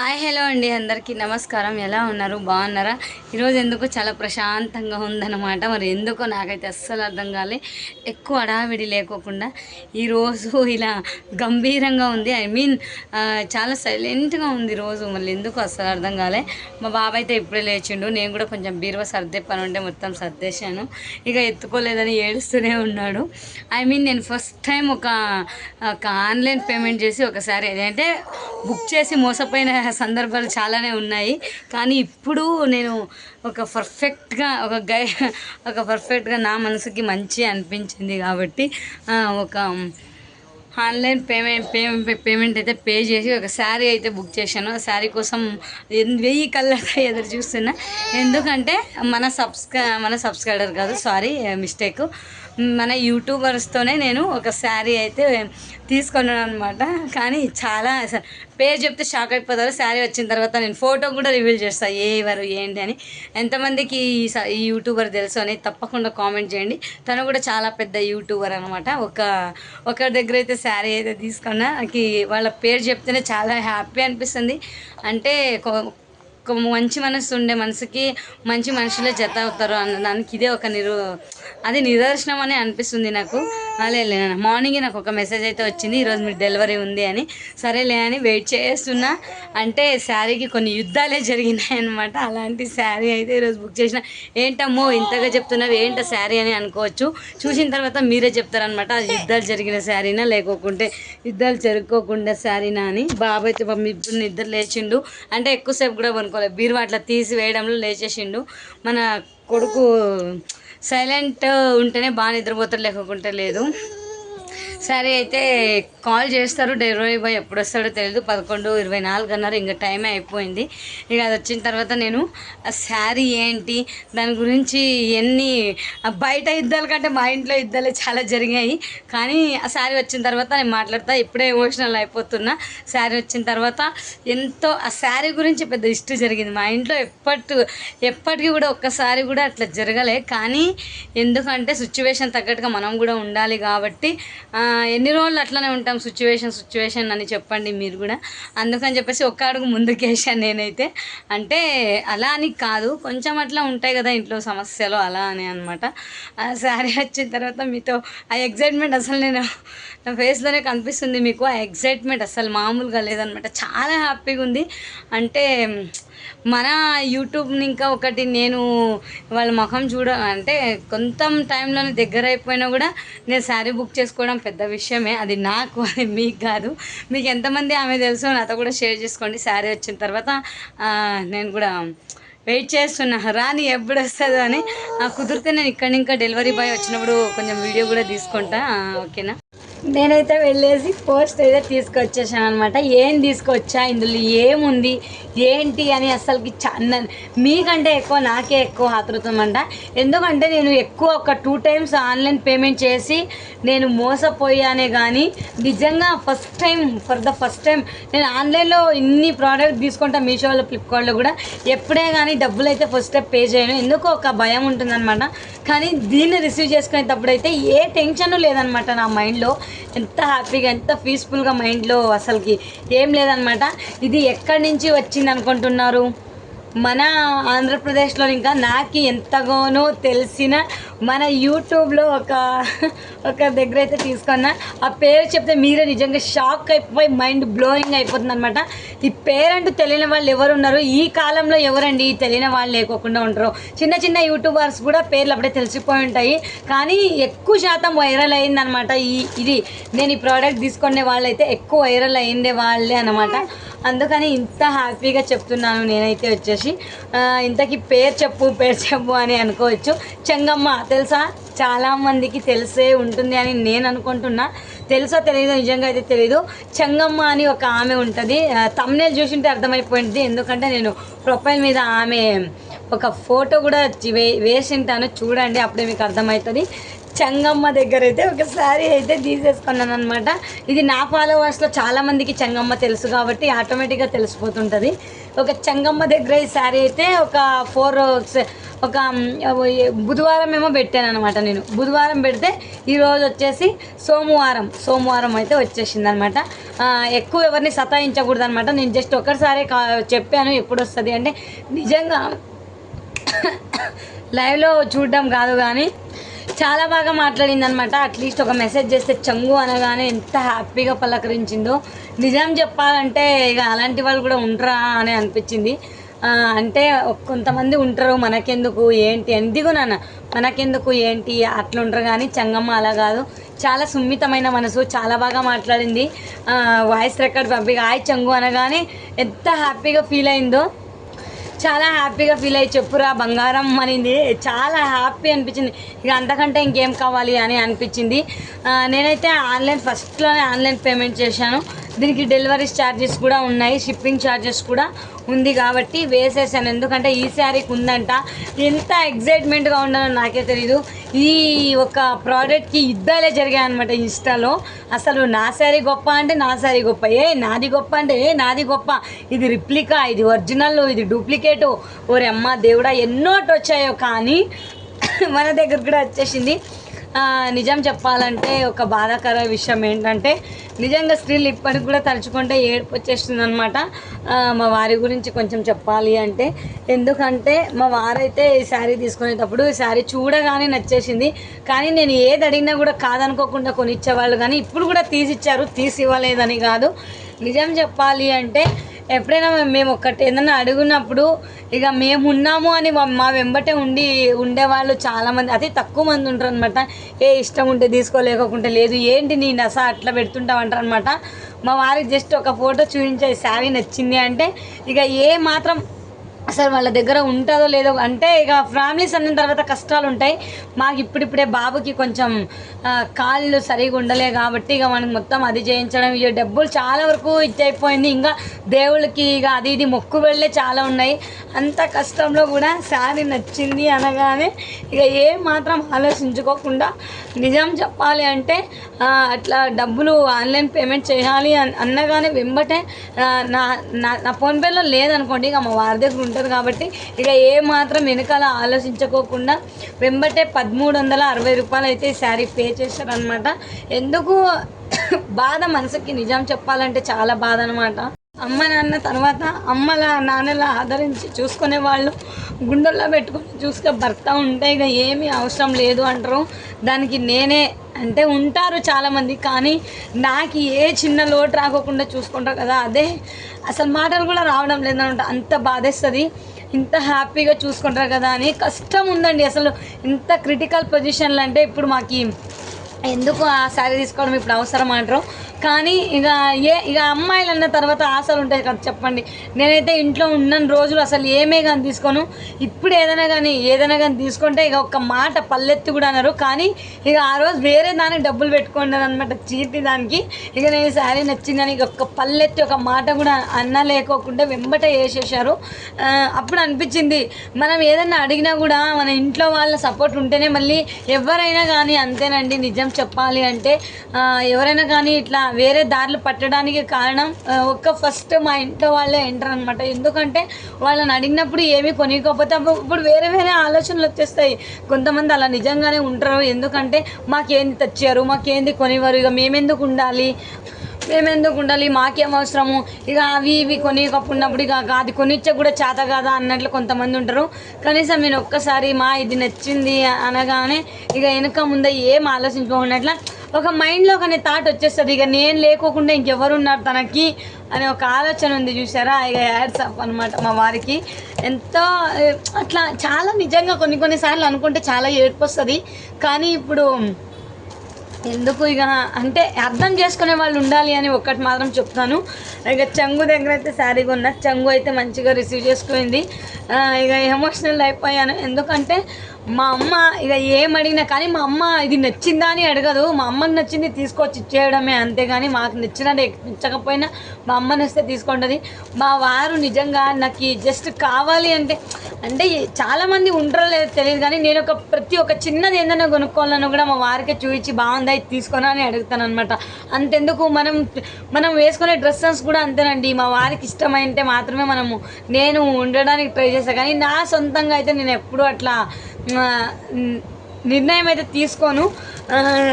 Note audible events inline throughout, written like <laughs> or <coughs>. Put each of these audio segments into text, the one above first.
Hi hello అండి అందరికీ నమస్కారం. ఎలా ఉన్నారు? బాగున్నారా? ఈరోజు ఎందుకు చాలా ప్రశాంతంగా ఉందన్నమాట. మరి ఎందుకో నాకైతే అస్సలు అర్థం కాలే. ఎక్కువ అడావిడి లేకోకుండా ఈరోజు ఇలా గంభీరంగా ఉంది. ఐ మీన్ చాలా సైలెంట్గా ఉంది రోజు. మళ్ళీ ఎందుకు అస్సలు అర్థం కాలే. మా బాబాయ్ అయితే ఇప్పుడే లేచిండు. నేను కూడా కొంచెం బీరువా సర్దే పని ఉంటే మొత్తం సర్దేశాను. ఇక ఎత్తుకోలేదని ఏడుస్తూనే ఉన్నాడు. ఐ మీన్ నేను ఫస్ట్ టైం ఒక ఆన్లైన్ పేమెంట్ చేసి ఒకసారి అంటే బుక్ చేసి మోసపోయిన సందర్భాలు చాలానే ఉన్నాయి. కానీ ఇప్పుడు నేను ఒక పర్ఫెక్ట్గా ఒక గై ఒక పర్ఫెక్ట్గా నా మనసుకి మంచి అనిపించింది కాబట్టి ఒక ఆన్లైన్ పేమెంట్ పేమెంట్ పేమెంట్ అయితే పే చేసి ఒక శారీ అయితే బుక్ చేశాను. ఆ శారీ కోసం వెయ్యి కళ్ళతో ఎదురు చూస్తున్నా. ఎందుకంటే మన సబ్స్క్రై మన సబ్స్క్రైబర్ కాదు సారీ మిస్టేక్. మన యూట్యూబర్స్తోనే నేను ఒక శారీ అయితే తీసుకున్నాను అనమాట కానీ చాలా అసలు పేరు చెప్తే షాక్ అయిపోతారు. శారీ వచ్చిన తర్వాత నేను ఫోటో కూడా రివీల్ చేస్తాను ఏ ఎవరు ఏంటి అని. ఎంతమందికి ఈ ఈ యూట్యూబర్ తెలుసు అని తప్పకుండా కామెంట్ చేయండి. తను కూడా చాలా పెద్ద యూట్యూబర్ అనమాట ఒక ఒకరి దగ్గర అయితే శారీ అయితే తీసుకున్నా. నాకు వాళ్ళ పేరు చెప్తేనే చాలా హ్యాపీ అనిపిస్తుంది. అంటే ఒక మంచి మనసు ఉండే మనసుకి మంచి మనుషులే జత అవుతారు అన్న దానికి ఇదే ఒక నిరు అది నిదర్శనం అని అనిపిస్తుంది నాకు. అలేలే మార్నింగే నాకు ఒక మెసేజ్ అయితే వచ్చింది ఈరోజు మీకు డెలివరీ ఉంది అని. సరేలే అని వెయిట్ చేస్తున్నా. అంటే శారీకి కొన్ని యుద్ధాలే జరిగినాయి అనమాట అలాంటి శారీ అయితే ఈరోజు బుక్ చేసిన. ఏంటమ్మో ఇంతగా చెప్తున్నావు ఏంట శారీ అని అనుకోవచ్చు. చూసిన తర్వాత మీరే చెప్తారనమాట అది యుద్ధాలు జరిగిన శారీనా లేకోకుంటే యుద్ధాలు జరుపుకోకుండా శారీనా అని. బాబు అయితే ఇద్దరు ఇప్పుడు నిద్ర లేచిండు. అంటే ఎక్కువసేపు కూడా కొనుక్కోలేదు బీరువా అట్లా తీసి వేయడంలో లేచేసిండు. మన కొడుకు సైలెంట్ ఉంటేనే బాగా నిద్రపోతారు లేకుంటే లేదు. సరే అయితే కాల్ చేస్తారు. డెలివరీ బాయ్ ఎప్పుడు వస్తాడో తెలియదు పదకొండు ఇరవై నాలుగు అన్నారు. ఇంకా టైం అయిపోయింది. ఇక అది వచ్చిన తర్వాత నేను ఆ శారీ ఏంటి? దాని గురించి ఎన్ని బయట యుద్ధాల కంటే మా ఇంట్లో యుద్ధాలే చాలా జరిగాయి. కానీ ఆ శారీ వచ్చిన తర్వాత నేను మాట్లాడతా. ఇప్పుడే ఎమోషనల్ అయిపోతున్నా. శారీ వచ్చిన తర్వాత ఎంతో ఆ శారీ గురించి పెద్ద ఇష్టం జరిగింది. మా ఇంట్లో ఎప్పటి ఎప్పటికీ కూడా ఒక్కసారి కూడా అట్లా జరగలే. కానీ ఎందుకంటే సిచ్యువేషన్ తగ్గట్టుగా మనం కూడా ఉండాలి కాబట్టి ఎన్ని రోజులు అట్లనే ఉంటాం సిచ్యువేషన్ సిచ్యువేషన్ అని చెప్పండి మీరు కూడా. అందుకని చెప్పేసి ఒక్క అడుగు ముందుకేసాను నేనైతే. అంటే అలా అని కాదు కొంచెం అట్లా ఉంటాయి కదా ఇంట్లో సమస్యలు అలా అని అనమాట ఆ శారీ వచ్చిన తర్వాత మీతో ఆ ఎగ్జైట్మెంట్ అసలు నేను నా ఫేస్లోనే కనిపిస్తుంది మీకు. ఆ ఎగ్జైట్మెంట్ అసలు మామూలుగా లేదనమాట చాలా హ్యాపీగా ఉంది. అంటే మన యూట్యూబ్ని ఇంకా ఒకటి నేను వాళ్ళ ముఖం చూడ అంటే కొంత టైంలోనే దగ్గర అయిపోయినా కూడా నేను శారీ బుక్ చేసుకోవడం పెద్ద విషయమే. అది నాకు అది మీకు కాదు. మీకు ఎంతమంది ఆమె తెలుసో నాతో కూడా షేర్ చేసుకోండి. శారీ వచ్చిన తర్వాత నేను కూడా వెయిట్ చేస్తున్నా. రాని ఎప్పుడు వస్తుందో అని కుదిరితే నేను ఇక్కడ ఇంకా డెలివరీ బాయ్ వచ్చినప్పుడు కొంచెం వీడియో కూడా తీసుకుంటా. ఓకేనా? నేనైతే వెళ్ళేసి పోస్ట్ అయితే తీసుకొచ్చేసాను అనమాట ఏం తీసుకొచ్చా? ఇందులో ఏముంది? ఏంటి అని అసలుకి చన్న మీకంటే ఎక్కువ నాకే ఎక్కువ ఆతృతం అంట. ఎందుకంటే నేను ఎక్కువ ఒక టూ టైమ్స్ ఆన్లైన్ పేమెంట్ చేసి నేను మోసపోయానే కానీ నిజంగా first time for the first time నేను ఆన్లైన్లో ఇన్ని ప్రోడక్ట్ తీసుకుంటా మీషోలో ఫ్లిప్కార్ట్లో కూడా ఎప్పుడే కానీ డబ్బులు అయితే ఫస్ట్ టైం పే చేయను. ఎందుకో ఒక భయం ఉంటుందన్నమాట. కానీ దీన్ని రిసీవ్ చేసుకునేటప్పుడు అయితే ఏ టెన్షన్ లేదనమాట నా మైండ్లో ఎంత హ్యాపీగా ఎంత పీస్ఫుల్గా మైండ్లో అసలుకి ఏం లేదనమాట ఇది ఎక్కడి నుంచి వచ్చింది అనుకుంటున్నారు మన ఆంధ్రప్రదేశ్లో ఇంకా నాకు ఎంతగానో తెలిసిన మన యూట్యూబ్లో ఒక ఒక దగ్గర అయితే తీసుకున్నా ఆ పేరు చెప్తే మీరే నిజంగా షాక్ అయిపోయి మైండ్ బ్లోయింగ్ అయిపోతుంది అనమాట ఈ పేరంటూ తెలియని వాళ్ళు ఎవరు ఉన్నారు ఈ కాలంలో ఎవరండి? తెలియని వాళ్ళు లేకోకుండా ఉంటారు. చిన్న చిన్న యూట్యూబర్స్ కూడా పేర్లు అప్పుడే తెలిసిపోయి ఉంటాయి. కానీ ఎక్కువ శాతం వైరల్ అయిందనమాట ఈ ఇది. నేను ఈ ప్రోడక్ట్ తీసుకునే వాళ్ళైతే ఎక్కువ వైరల్ అయ్యిండే వాళ్ళే అనమాట అందుకని ఇంత హ్యాపీగా చెప్తున్నాను నేనైతే వచ్చేసి. ఇంతకీ పేరు చెప్పు పేరు చెప్పు అని అనుకోవచ్చు. చెంగమ్మ తెలుసా? చాలామందికి తెలిసే ఉంటుంది అని నేను అనుకుంటున్నా. తెలుసో తెలియదు నిజంగా అయితే తెలీదు. చెంగమ్మ అని ఒక ఆమె ఉంటుంది. తమ్నేలు చూసింటే అర్థమైపోయింది. ఎందుకంటే నేను ప్రొఫైల్ మీద ఆమె ఒక ఫోటో కూడా వే వేసింటాను. చూడండి అప్పుడే మీకు అర్థమవుతుంది. చంగమ్మ దగ్గర అయితే ఒక శారీ అయితే తీసేసుకున్నాను అనమాట ఇది నా ఫాలోవర్స్లో చాలామందికి చెంగమ్మ చంగమ్మ తెలుసు కాబట్టి ఆటోమేటిక్గా తెలిసిపోతుంటుంది. ఒక చంగమ్మ దగ్గర ఈ శారీ అయితే ఒక ఫోర్ ఒక బుధవారం ఏమో పెట్టాను అనమాట నేను. బుధవారం పెడితే ఈరోజు వచ్చేసి సోమవారం సోమవారం అయితే వచ్చేసింది అనమాట ఎక్కువ ఎవరిని సతాయించకూడదు అనమాట నేను జస్ట్ ఒకసారి కా చెప్పాను ఎప్పుడు వస్తుంది అంటే నిజంగా <coughs> లైవ్లో చూడడం కాదు కానీ చాలా బాగా మాట్లాడింది అనమాట అట్లీస్ట్ ఒక మెసేజ్ చేస్తే చంగు అనగానే ఎంత హ్యాపీగా పలకరించిందో. నిజం చెప్పాలంటే ఇక అలాంటి వాళ్ళు కూడా ఉంటారా అని అనిపించింది. అంటే కొంతమంది ఉంటారు మనకెందుకు ఏంటి ఎందుకు నాన్న మనకెందుకు ఏంటి అట్లా ఉంటారు కానీ చంగమ్మ అలా కాదు. చాలా సున్నితమైన మనసు చాలా బాగా మాట్లాడింది. వాయిస్ రికార్డ్ పంపి హాయ్ చంగు అనగానే ఎంత హ్యాపీగా ఫీల్ అయిందో. చాలా హ్యాపీగా ఫీల్ అయ్యి చెప్పురా బంగారం అనింది. చాలా హ్యాపీ అనిపించింది. ఇక అంతకంటే ఇంకేం కావాలి అని అనిపించింది. నేనైతే ఆన్లైన్ ఫస్ట్లోనే ఆన్లైన్ పేమెంట్ చేశాను. దీనికి డెలివరీ ఛార్జెస్ కూడా ఉన్నాయి షిప్పింగ్ ఛార్జెస్ కూడా ఉంది కాబట్టి వేసేసాను. ఎందుకంటే ఈ శారీకి ఉందంట ఎంత ఎగ్జైట్మెంట్గా ఉండాలో నాకే తెలీదు. ఈ ఒక ప్రోడక్ట్కి యుద్ధాలే జరిగాయనమాట ఇన్స్టాలో. అసలు నా శారీ గొప్ప అంటే నా శారీ గొప్ప. ఏ నాది గొప్ప అంటే ఏ నాది గొప్ప. ఇది రిప్లికా ఇది ఒరిజినల్ ఇది డూప్లికేటు. ఓరే అమ్మ దేవుడా ఎన్నోటి వచ్చాయో కానీ మన దగ్గర కూడా వచ్చేసింది. నిజం చెప్పాలంటే ఒక బాధాకర విషయం ఏంటంటే నిజంగా స్త్రీలు ఇప్పటికి కూడా తలుచుకుంటే ఏడుపు వచ్చేస్తుంది అనమాట మా వారి గురించి కొంచెం చెప్పాలి అంటే ఎందుకంటే మా వారైతే ఈ శారీ తీసుకునేటప్పుడు ఈ శారీ చూడగానే నచ్చేసింది. కానీ నేను ఏది అడిగినా కూడా కాదనుకోకుండా కొనిచ్చేవాళ్ళు. కానీ ఇప్పుడు కూడా తీసిచ్చారు తీసి ఇవ్వలేదని కాదు. నిజం చెప్పాలి అంటే ఎప్పుడైనా మేము- ఒక్కటి ఏదైనా అడుగున్నప్పుడు ఇక మేము ఉన్నాము అని మా వెంబటే ఉండి ఉండేవాళ్ళు చాలామంది అతి తక్కువ మంది ఉంటారు అనమాట ఏ ఇష్టం ఉంటే తీసుకోలేకుంటే లేదు ఏంటి నీ నస అట్లా పెడుతుంటావు అంటారు అనమాట మా వారికి జస్ట్ ఒక ఫోటో చూపించే శారీ నచ్చింది అంటే ఇక ఏ మాత్రం అసలు వాళ్ళ దగ్గర ఉంటుందో లేదో అంటే ఇక ఫ్యామిలీస్ అన్న తర్వాత కష్టాలు ఉంటాయి. మాకు ఇప్పుడిప్పుడే బాబుకి కొంచెం కాళ్ళు సరిగా ఉండలే కాబట్టి ఇక మనకి మొత్తం అది చేయించడం. ఇక డబ్బులు చాలా వరకు ఇది అయిపోయింది. ఇంకా దేవుళ్ళకి ఇక అది ఇది మొక్కు వెళ్ళే చాలా ఉన్నాయి. అంత కష్టంలో కూడా శారీ నచ్చింది అనగానే ఇక ఏ మాత్రం ఆలోచించుకోకుండా నిజం చెప్పాలి అంటే అట్లా డబ్బులు ఆన్లైన్ పేమెంట్ చేయాలి అన్నగానే వెంబటే నా నా నా ఫోన్పేలో లేదనుకోండి ఇక మా వారి దగ్గర ఉంటుంది కాబట్టి ఇక ఏ మాత్రం వెనకాల ఆలోచించుకోకుండా వెంబటే పదమూడు వందల అరవై రూపాయలు అయితే ఈ శారీ పే చేశారనమాట ఎందుకు <coughs> బాధ మనసుకి నిజం చెప్పాలంటే చాలా బాధ అనమాట అమ్మ నాన్న తర్వాత అమ్మల నాన్నల ఆదరించి చూసుకునే వాళ్ళు గుండెల్లో పెట్టుకొని చూసుకునే భర్త ఉంటే ఇక ఏమీ అవసరం లేదు అంటారు. దానికి నేనే అంటే ఉంటారు చాలామంది కానీ నాకు ఏ చిన్న లోటు రాకోకుండా చూసుకుంటారు కదా అదే అసలు మాటలు కూడా రావడం లేదనమాట అంత బాధేస్తుంది. ఇంత హ్యాపీగా చూసుకుంటారు కదా అని కష్టం ఉందండి. అసలు ఇంత క్రిటికల్ పొజిషన్లు అంటే ఇప్పుడు మాకు ఎందుకు ఆ శారీ తీసుకోవడం ఇప్పుడు అవసరం అంటారు? కానీ ఇక ఏ ఇక అమ్మాయిలు అన్న తర్వాత ఆశలు ఉంటాయి కదా చెప్పండి. నేనైతే ఇంట్లో ఉన్న రోజులు అసలు ఏమే కానీ తీసుకోను. ఇప్పుడు ఏదైనా కానీ ఏదైనా కానీ తీసుకుంటే ఇక ఒక మాట పల్లెత్తి కూడా అన్నారు కానీ ఇక ఆ రోజు వేరే దానికి డబ్బులు పెట్టుకున్నారు అనమాట చీటి దానికి. ఇక నేను శారీ శారీ నచ్చిందని ఇక ఒక్క పల్లెత్తి ఒక మాట కూడా అన్న లేకోకుండా వెంబట వేసేసారు అప్పుడు అనిపించింది మనం ఏదైనా అడిగినా కూడా మన ఇంట్లో వాళ్ళ సపోర్ట్ ఉంటేనే మళ్ళీ ఎవరైనా కానీ అంతేనండి నిజం చెప్పాలి అంటే ఎవరైనా కానీ ఇట్లా వేరే దారులు పట్టడానికి కారణం ఒక్క ఫస్ట్ మా ఇంట్లో వాళ్ళే ఎంటర్ అనమాట ఎందుకంటే వాళ్ళని అడిగినప్పుడు ఏమీ కొనుక్కోకపోతే అప్పుడు ఇప్పుడు వేరే వేరే ఆలోచనలు వచ్చేస్తాయి. కొంతమంది అలా నిజంగానే ఉంటారు. ఎందుకంటే మాకేంది తెచ్చారు మాకేంది కొనివారు ఇక మేమెందుకు ఉండాలి? మేమెందుకు ఉండాలి? మాకేం అవసరము? ఇక అవి ఇవి కొనియకపోయినప్పుడు ఇక అది కొనిచ్చే కూడా చేత కాదా అన్నట్లు కొంతమంది ఉంటారు. కనీసం నేను ఒక్కసారి మా ఇది నచ్చింది అనగానే ఇక వెనక ముందే ఏం ఆలోచించుకోకుండా ఒక మైండ్లో కానీ థాట్ వచ్చేస్తుంది. ఇక నేను లేకోకుండా ఇంకెవరు ఉన్నారు తనకి అనే ఒక ఆలోచన ఉంది చూసారా ఇక యాడ్స్ అప్ అనమాట మా వారికి. ఎంతో అట్లా చాలా నిజంగా కొన్ని కొన్నిసార్లు అనుకుంటే చాలా ఏడుపు వస్తుంది. కానీ ఇప్పుడు ఎందుకు ఇక? అంటే అర్థం చేసుకునే వాళ్ళు ఉండాలి అని ఒక్కటి మాత్రం చెప్తాను. ఇక చంగు దగ్గర అయితే శారీ కొన్నా. చంగు అయితే మంచిగా రిసీవ్ చేసుకుంది. ఇక ఎమోషనల్ అయిపోయాను. ఎందుకంటే మా అమ్మ ఇక ఏం అడిగినా కానీ మా అమ్మ ఇది నచ్చిందా అని అడగదు. మా అమ్మకి నచ్చింది తీసుకొచ్చి ఇచ్చేయడమే అంతేగాని మాకు నచ్చినట్టు నచ్చకపోయినా మా అమ్మ నచ్చితే తీసుకుంటుంది. మా వారు నిజంగా నాకు జస్ట్ కావాలి అంటే అంటే చాలామంది ఉండరో లేదో తెలియదు కానీ నేను ఒక ప్రతి ఒక్క చిన్నది ఏందన్నా కొనుక్కోవాలని కూడా మా వారికి చూపించి బాగుందా ఇది తీసుకున్నా అని అడుగుతాను అనమాట అంతెందుకు మనం మనం వేసుకునే డ్రెస్సెస్ కూడా అంతేనండి. మా వారికి ఇష్టమైంటే మాత్రమే మనము నేను ఉండడానికి ట్రై చేస్తాను కానీ నా సొంతంగా అయితే నేను ఎప్పుడూ అట్లా నిర్ణయం అయితే తీసుకోను.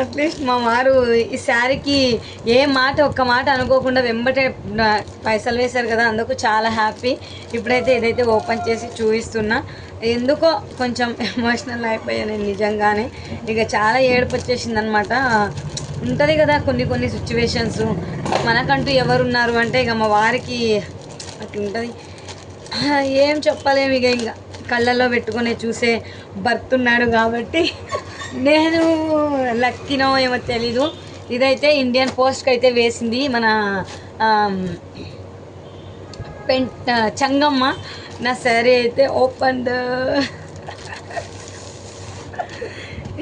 అట్లీస్ట్ మా వారు ఈ శారీకి ఏ మాట ఒక్క మాట అనుకోకుండా వెంబటే పైసలు వేశారు కదా అందుకు చాలా హ్యాపీ. ఇప్పుడైతే ఏదైతే ఓపెన్ చేసి చూపిస్తున్నా ఎందుకో కొంచెం ఎమోషనల్ అయిపోయాను నేను నిజంగానే. ఇక చాలా ఏడుపు వచ్చేసింది అనమాట ఉంటుంది కదా కొన్ని కొన్ని సిచ్యువేషన్స్ మనకంటూ ఎవరున్నారు అంటే ఇక మా వారికి అట్లా ఉంటుంది ఏం చెప్పలేము ఇక ఇంకా. కళ్ళల్లో పెట్టుకొని చూసే భర్త ఉన్నాడు కాబట్టి నేను లక్కినో ఏమో తెలీదు. ఇదైతే ఇండియన్ పోస్ట్కి అయితే వేసింది మన పెంట్ పెన్ చంగమ్మ. నా శారీ అయితే ఓపెన్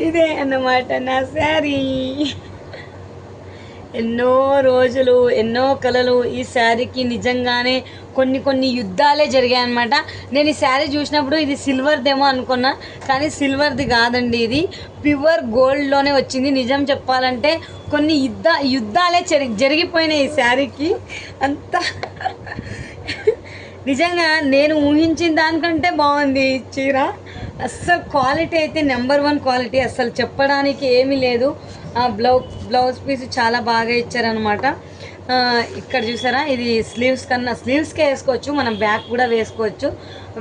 ఇదే అన్నమాట నా శారీ ఎన్నో రోజులు ఎన్నో కళలు ఈ శారీకి నిజంగానే కొన్ని కొన్ని యుద్ధాలే జరిగాయి అనమాట నేను ఈ శారీ చూసినప్పుడు ఇది సిల్వర్దేమో అనుకున్నా కానీ సిల్వర్ది కాదండి ఇది. ప్యూర్ గోల్డ్లోనే వచ్చింది. నిజం చెప్పాలంటే కొన్ని యుద్ధ యుద్ధాలే జరి జరిగిపోయినాయి ఈ శారీకి. అంతా నిజంగా నేను ఊహించిన దానికంటే బాగుంది చీర. అస్సలు క్వాలిటీ అయితే నెంబర్ వన్ క్వాలిటీ. అస్సలు చెప్పడానికి ఏమీ లేదు. ఆ బ్లౌజ్ బ్లౌజ్ పీస్ చాలా బాగా ఇచ్చారనమాట ఇక్కడ చూసారా? ఇది స్లీవ్స్ కన్నా స్లీవ్స్కే వేసుకోవచ్చు మనం బ్యాక్ కూడా వేసుకోవచ్చు.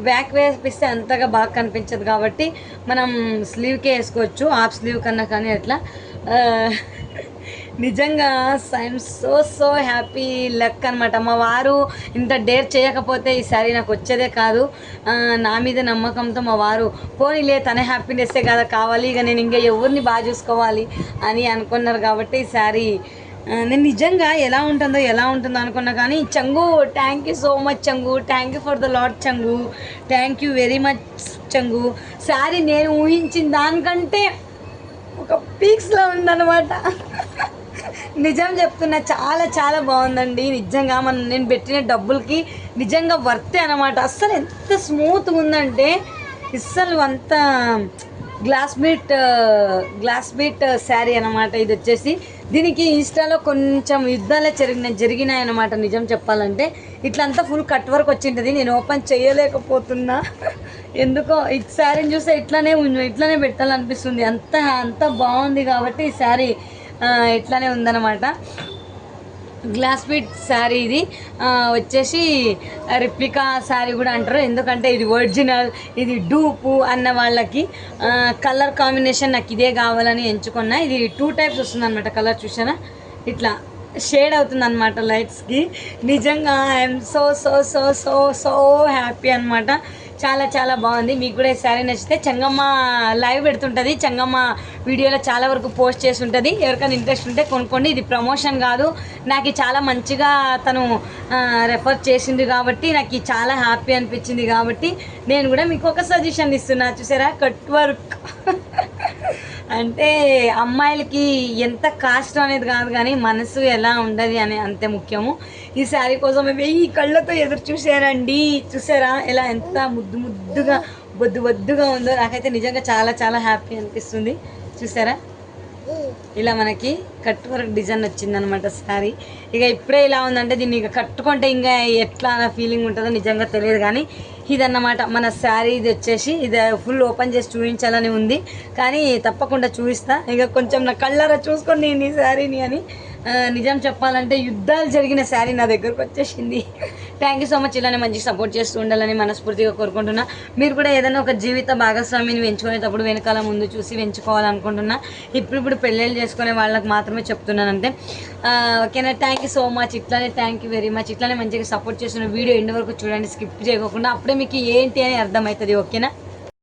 బ్యాక్ వేపిస్తే అంతగా బాగా కనిపించదు కాబట్టి మనం స్లీవ్కే వేసుకోవచ్చు హాఫ్ స్లీవ్ కన్నా కానీ అట్లా. నిజంగా I'm so so happy luck అనమాట మా వారు ఇంత డేర్ చేయకపోతే ఈ శారీ నాకు వచ్చేదే కాదు. నా మీద నమ్మకంతో మా వారు పోనీలే తన హ్యాపీనెస్సే కదా కావాలి. ఇక నేను ఇంకా ఎవరిని బాగా చూసుకోవాలి? అని అనుకున్నారు కాబట్టి ఈ శారీ నేను నిజంగా ఎలా ఉంటుందో ఎలా ఉంటుందో అనుకున్నా కానీ Changu thank you so much Changu. Thank you for the lot Changu. Thank you very much Changu. Sari నేను ఊహించిన దానికంటే ఒక పీక్స్లో ఉందన్నమాట. నిజం చెప్తున్నా చాలా చాలా బాగుందండి. నిజంగా మనం నేను పెట్టిన డబ్బులకి నిజంగా వర్తే అనమాట అస్సలు ఎంత స్మూత్గా ఉందంటే అస్సలు అంత glass beat glass beat sari అనమాట ఇది వచ్చేసి. దీనికి ఇన్స్టాలో కొంచెం యుద్ధాలే జరిగిన జరిగినాయన్నమాట నిజం చెప్పాలంటే. ఇట్లంతా ఫుల్ కట్ వర్క్ వచ్చింటుంది. నేను ఓపెన్ చేయలేకపోతున్నా. <laughs> ఎందుకో ఈ శారీని చూస్తే ఇట్లానే ఇట్లానే పెట్టాలనిపిస్తుంది. అంత అంత బాగుంది కాబట్టి ఈ శారీ ఇట్లానే ఉందన్నమాట. గ్లాస్ బీట్ శారీ ఇది. వచ్చేసి రిప్లికా శారీ కూడా అంటారు. ఎందుకంటే ఇది ఒరిజినల్ ఇది డూపు అన్న వాళ్ళకి కలర్ కాంబినేషన్ నాకు ఇదే కావాలని ఎంచుకున్నా. ఇది టూ టైప్స్ వస్తుంది అనమాట కలర్ చూసానా ఇట్లా షేడ్ అవుతుంది అనమాట లైట్స్కి. నిజంగా I'm so so so so so happy అనమాట చాలా చాలా బాగుంది. మీకు కూడా ఈ శారీ నచ్చితే చంగమ్మ లైవ్ పెడుతుంటుంది. చంగమ్మ వీడియోలో చాలా వరకు పోస్ట్ చేసి ఉంటుంది ఎవరికైనా ఇంట్రెస్ట్ ఉంటే కొనుక్కోండి. ఇది ప్రమోషన్ కాదు. నాకు చాలా మంచిగా తను రెఫర్ చేసింది కాబట్టి నాకు చాలా హ్యాపీ అనిపించింది కాబట్టి నేను కూడా మీకు ఒక సజెషన్ ఇస్తున్నా. చూసారా? కట్ వర్క్ <laughs> అంటే అమ్మాయిలకి ఎంత కాస్ట్ అనేది కాదు కానీ మనసు ఎలా ఉండదు అని అంతే ముఖ్యము. ఈ శారీ కోసం వెయ్యి కళ్ళతో ఎదురు చూసారండి. చూసారా? ఎలా ఎంత ముద్దు ముద్దుగా బొద్దు బొద్దుగా ఉందో నాకైతే నిజంగా చాలా చాలా హ్యాపీ అనిపిస్తుంది. చూసారా? ఇలా మనకి కట్ వర్క్ డిజైన్ వచ్చిందనమాట శారీ. ఇక ఇప్పుడే ఇలా ఉందంటే దీన్ని ఇక కట్టుకుంటే ఇంకా ఎట్లా ఫీలింగ్ ఉంటుందో నిజంగా తెలియదు కానీ ఇదన్నమాట. మన శారీ ఇది వచ్చేసి ఇది ఫుల్ ఓపెన్ చేసి చూపించాలని ఉంది. కానీ తప్పకుండా చూపిస్తా. ఇక కొంచెం నా కళ్ళారా చూసుకొని నేను ఈ శారీని అని. నిజం చెప్పాలంటే యుద్ధాలు జరిగిన శారీ నా దగ్గరకు వచ్చేసింది. థ్యాంక్ యూ సో మచ్ ఇలానే మంచిగా సపోర్ట్ చేస్తూ ఉండాలని మనస్ఫూర్తిగా కోరుకుంటున్నా. మీరు కూడా ఏదైనా ఒక జీవిత భాగస్వామిని పెంచుకునేటప్పుడు వెనకాల ముందు చూసి పెంచుకోవాలనుకుంటున్నా. ఇప్పుడు ఇప్పుడు పెళ్ళిళ్ళు చేసుకునే వాళ్ళకి మాత్రమే చెప్తున్నాను అంతే ఓకేనా? థ్యాంక్ యూ సో మచ్ ఇట్లానే థ్యాంక్ యూ వెరీ మచ్ ఇట్లానే మంచిగా సపోర్ట్ చేస్తున్న వీడియో ఎండ్ వరకు చూడండి. స్కిప్ చేయకుండా అప్పుడే మీకు ఏంటి అని అర్థమవుతుంది ఓకేనా?